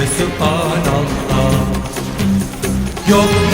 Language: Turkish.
ve Sübhanallah. Yok